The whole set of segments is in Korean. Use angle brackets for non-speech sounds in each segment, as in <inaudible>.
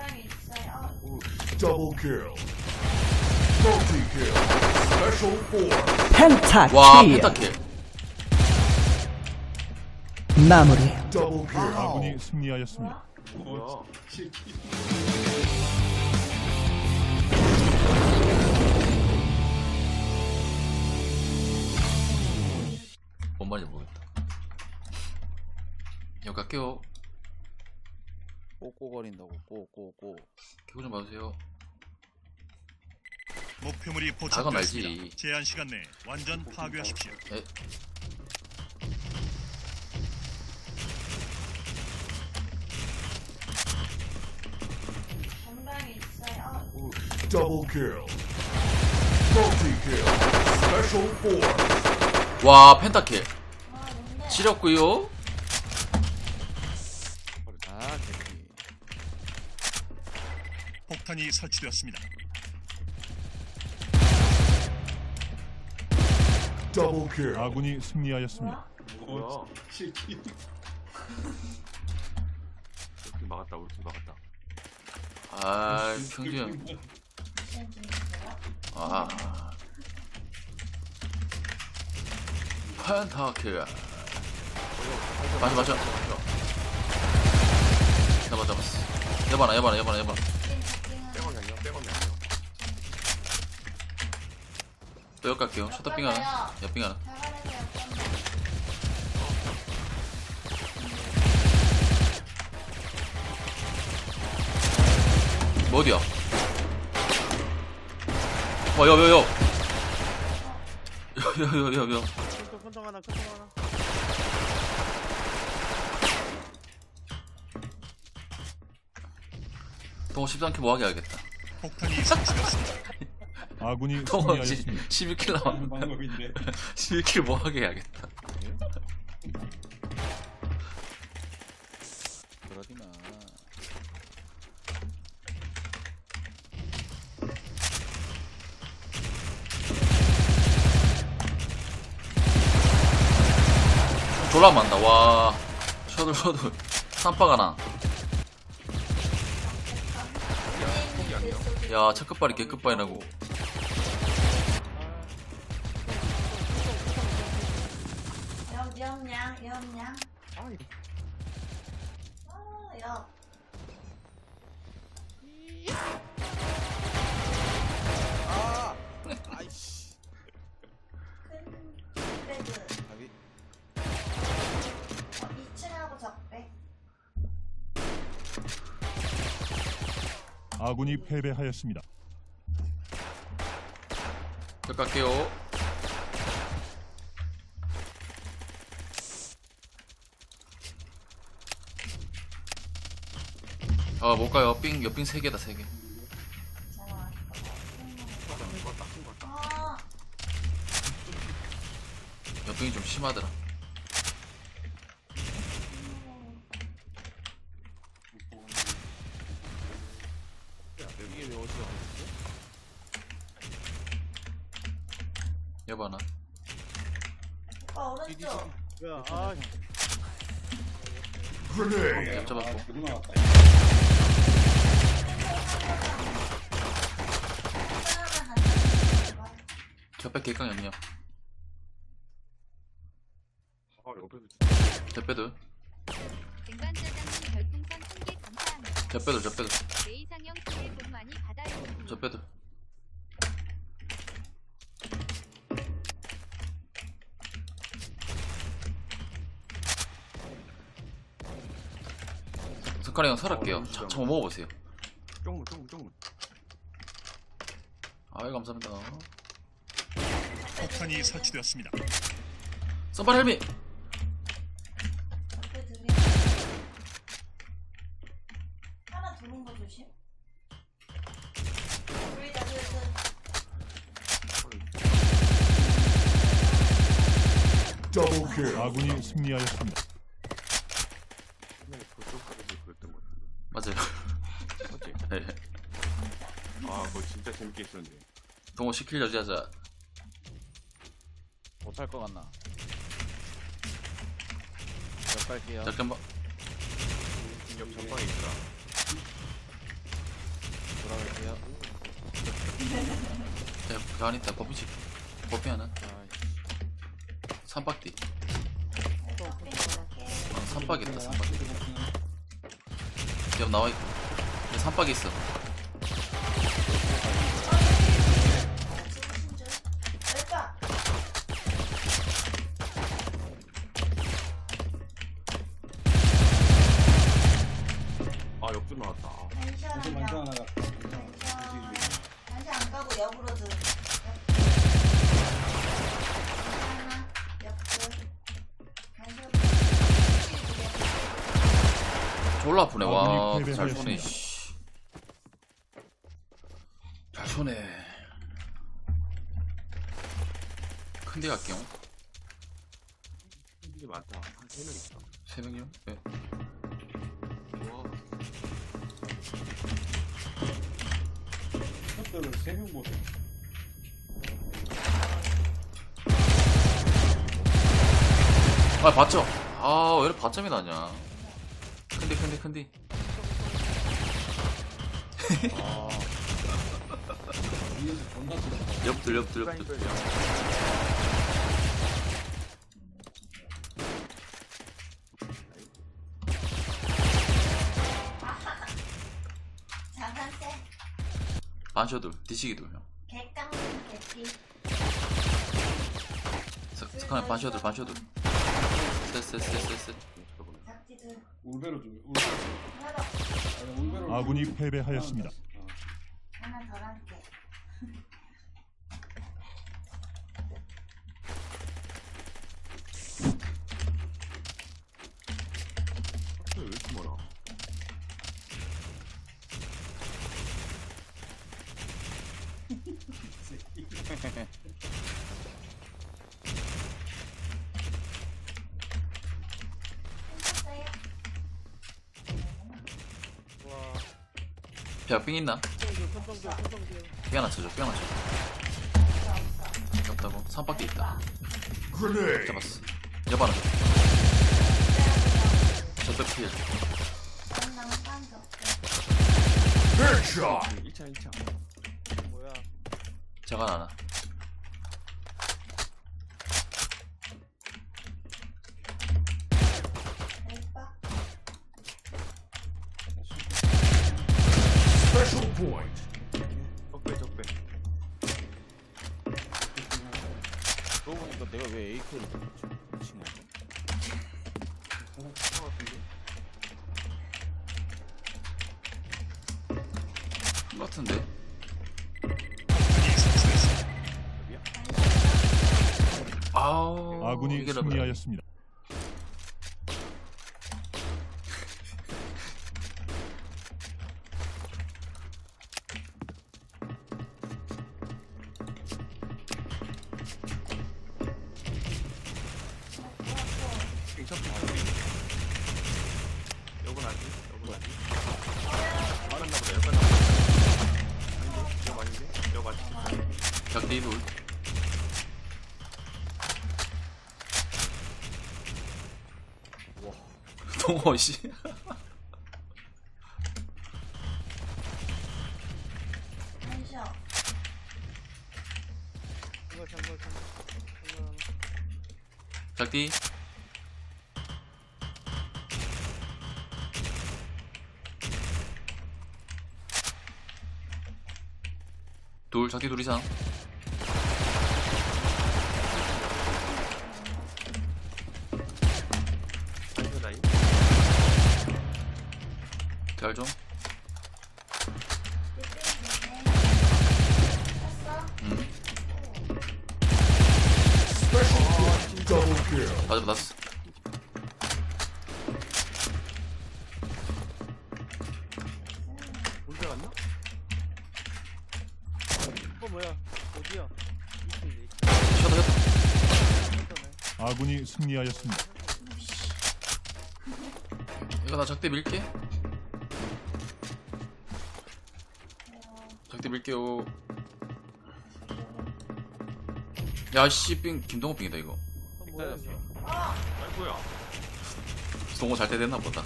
전방에 있어요. Double kill. Multi kill. Special four. 펜타 와킬 펜타킬 마무리 Double kill. 아군이 승리하였습니다. 뭐야? 뭔 말인지 모르겠다 여기 갈게요 꼬꼬거린다고 꼬꼬꼬 기고 좀 봐주세요 목표물이 나가 말지. 포착됐습니다. 제한 시간 내에 완전 파괴하십시오. 에 전방에 있어요. Double kill. Multi kill. Special four. 와 펜타킬 아, 뭔데? 지렸구요 폭탄이 설치되었습니다. Double kill. 아군이 승리하였습니다. 뭐야? 실기. 우리 막았다. 우리 팀 막았다. 아 평균? 아 펜타킬 맞아 맞아 잡아 잡았어 여봐라 여봐라 여봐라 여봐라 또 여기 갈게요. 셔터빙 하나. 옆빙 하나. 뭐 어디야? 와 여여여. 여여여여 큰통 하나 큰통 하나. 동호 13킬 뭐하게 해야겠다. 폭탄이 설치되었습니다. 아군이 동호 승리하였습니다. 12킬 나와 방법인데. <laughs> 12킬 뭐하게 해야겠다. 그러지마. 졸라 많다. 와. 셔들 셔들. 삼파가 나야 첫끝발이 개끝발이 나고 염량, 염량. 아, 여. 아 아이씨 큰 배드. 가비 어, 2층하고 적배. 아군이 패배하였습니다. 저 갈게요 아 못 가요 삥 옆빙 3개다 3개 자, 아, 옆빙이 좀 심하더라? 여봐나 오빠 오른쪽. 뭐야 아 Grenade. 약 잡았고 겹백 개깡 염려 아, 옆에서 겹배들 쟁반짜장님 별풍선 1000개 감사합니다. 겹배들 겹배들 내이상형 새해 복 많이 받아요. 겹배들 석가리 형 설할게요 자, 한번 먹어보세요 쪽문, 쪽문, 쪽문. 아유 감사합니다 폭탄이 설치되었습니다. 선발 헬미 적배 둘이. 하나 도는 거 조심. 둘이다, 둘, 둘. Double kill. 아군이 승리하였습니다. 옛날에 그쪽까지 그랬던 것 같은데. 맞아요 맞지? 네. 아, 그거 진짜 재밌게 했었는데. 동호 시킬 여자자 못할 것 같나? 몇 갈게요. 잠깐만 공격 전방에 있더라 돌아갈게요. 자, 가만히 있다. 버프치 버프 하나? 아, 삼박띠 아, 삼박이 있다 삼박이 옆 나와있고 삼박이 있어. 아군이 잘 쏘네. 씨. 잘 쏘네 큰데 갈게요 이게 많다. 한 세 명 있다. 세 명이요? 네. 와. 아 봤죠? 아 왜 이렇게 바점이 나냐 큰디 큰디 큰디 아, 옆들 옆들 옆들. 반셔들 뒤치기들 형 개깡 개피. 반셔들 반셔들 쎄쎄쎄쎄쎄 작지들. 울베로 줘. 울베로. 아군이 패배하였습니다. 하나 더 할게. 왜 이렇게 멀어? 괜찮아 벽빙 있나? 삐 하나 쳐줘 삐 하나 쳐줘 없다고? 삼박디 있다 Grenade. 잡았어 줘 저쪽. Headshot. 1차 1차. 뭐야. 저가 하나 친 거지? 차 같은데? 같은데? 아우 아군이 승리하였습니다. 아직. 벽디 둘 동호 씨 텐션. 한걸, 한걸, 한걸. 한걸 작디 둘 작디 둘 이상 음. Double kill. 맞아 맞았어 언제 갔나? 어, 뭐야. 어디야? 셔터 이쪽이네. 아군이 승리하였습니다. 이거 나 작대 밀게 밀게요 야씨 삥 김동호 삥이다 이거 어, 뭐야. 아이고야. 동호 잘 때 됐나 보다.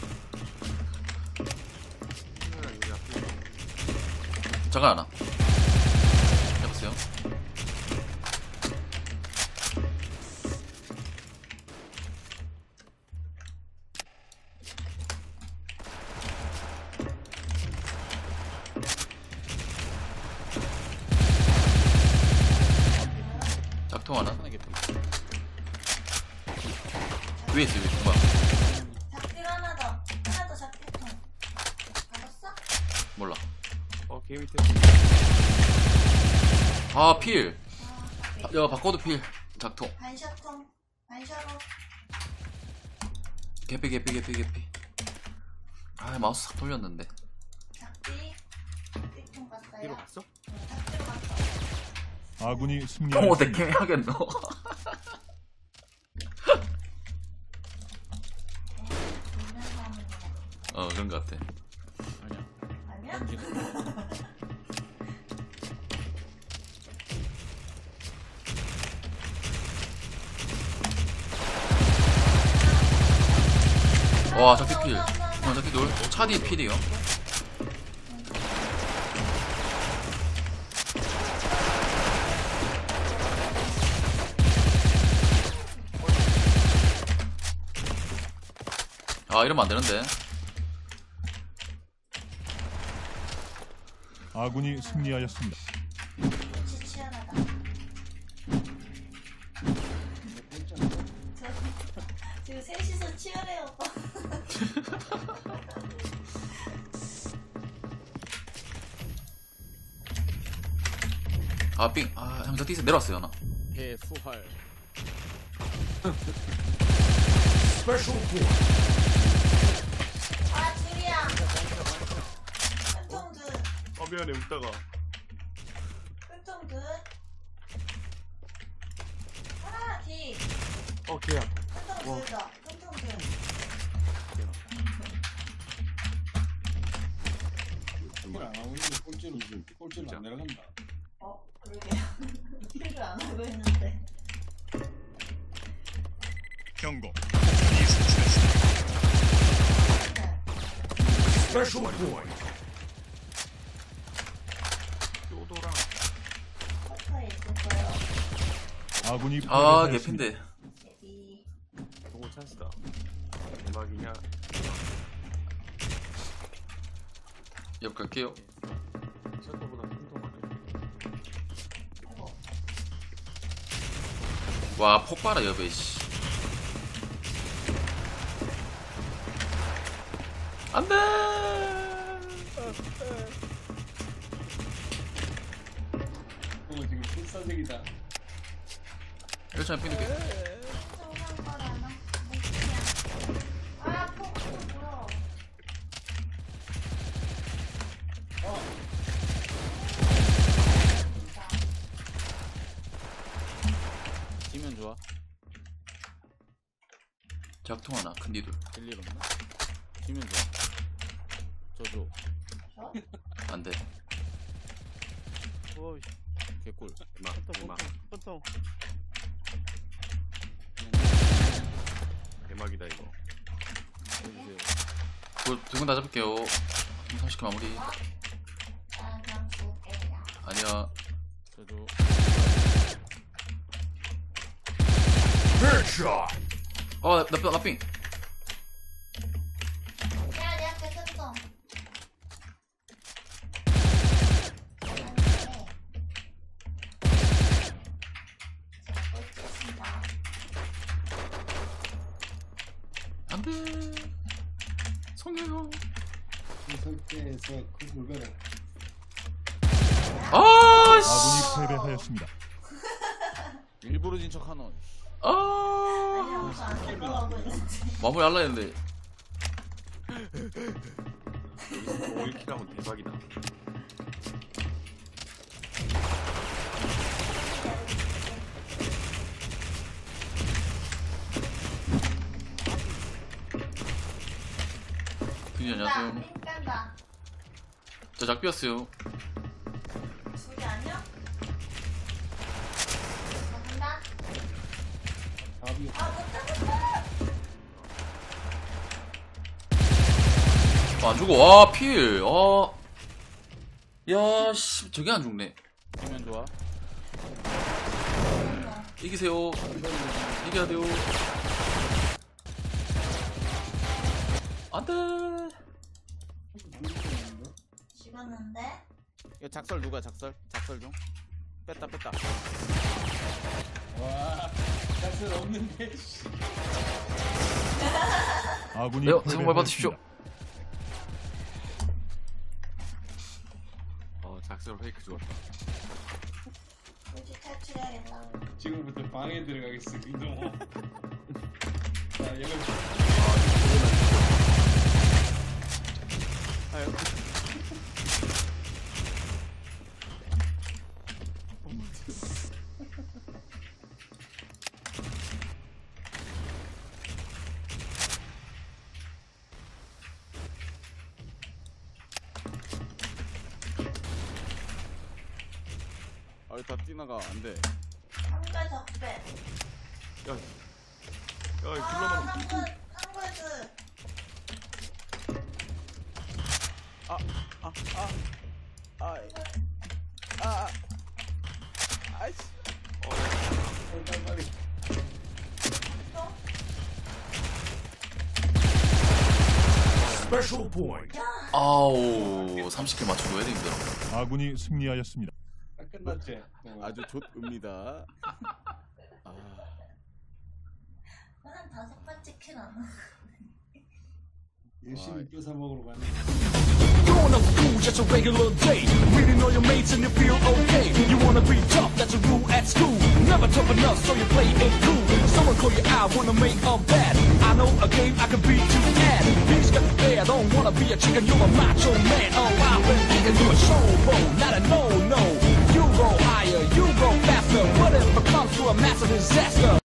잠깐 하나 작통 하나? 하나 개피. 위에 있어, 위에. 뭐야? 작필 하나 더. 하나 더 작필통. 잡았어? 몰라. 어 게임 밑에 아, 필. 아, 아, 야, 바꿔도 필. 작통. 반샷통. 반샷으로. 개피, 개피, 개피, 개피. 아, 마우스 싹 돌렸는데. 작필. 필통 갔어요. 뒤로 갔어? 응, 갔어. 아군이 똥 승리하였습니다. 보면서 하는 거. 어, 그런 것 같아. 아니야. 아니야? 와, 작기 필. 어, 작기 돌. 차디 필이요. 아, 이러면 안 되는데. 아군이 승리하였습니다. 지금 셋이서 치열해요, 오빠. <laughs> 아, 삥. 아, 형, 작디 내려왔어요, 나. 해 수활. <laughs> Special point. 아, 둘이야. 큰통 둘. 어 미안해 웃다가 큰통 둘. 아, 뒤. 어 걔야 큰통 둘 더. 큰통 둘. 킬안 하고 있는데 꼴찌로 꼴찌로 안 내려간다. 어, 그러게요. <laughs> 킬을 안 하고 있는데. 경고. 폭탄이 설치 아군이 아. 개핀데. 보고 찬스다 대박이냐 옆 갈게요. 셔터보다 아이고. 와, 폭 봐라, 옆에, 씨. 안 돼! 오늘 지금 필사적이다. 아. 어, 진짜. 지면 좋아. 작통 하나, 큰 뒤돌. 될일 없나? 지면 좋아. 저줘. 저? 안 돼. 어이. 개꿀. 대박 대박 대박이다 이거. 두분 다 잡을게요. 30개 마무리. 난 그냥 줄게요. 아니야. Headshot. 어, 나, 나, 나 삥. 마무리 할라 했는데. 여기서 5일 킬하면 대박이다 그냥 나 안녕하세요. 핑 뺀다. 저 작비였어요. 아, 안 죽어. 와, 필. 아. 야, 씨. 저게 안 죽네. 지면 좋아. 이기세요. 이겨야 돼요. 안 돼. 죽었는데? 이거 작설 누가 작설? 작설 중. 뺐다 뺐다. 와, 샷은 없는데, 씨. 아군이 네, 정말 받으십시오. 패배하였습니다. 어 작스로 페이크 죽었다 굳이 탈출해야겠다. 지금부터 방에 들어가겠어, 김동호. <laughs> 자, 아유 아, 다 뛰나가 안 돼. 한글 적배. 야 아, 굴러가는 한글, 한글즈. 아, 아, 아, 아, 아이씨. 일단 빨리. Special point. 아우 30킬 맞춰줘야 돼 힘들어 아군이 승리하였습니다. 딱 끝났지? 동호야? 아주 좋습니다. <laughs> 아, 한 다섯 번째 킬 안. 와. 열심히 뺏어 먹으러 가네. Going up school, just a regular day. Reading all your mates and you feel okay. You wanna be tough, that's a rule at school. Never tough enough, so you play it cool. Someone call you out, wanna make a bet. I know a game I can beat you at. He's got the bear, don't wanna be a chicken, you're a macho man. Oh, I've been kicking you a showboat, not a no-no. higher, you go faster. What if it comes to a massive disaster?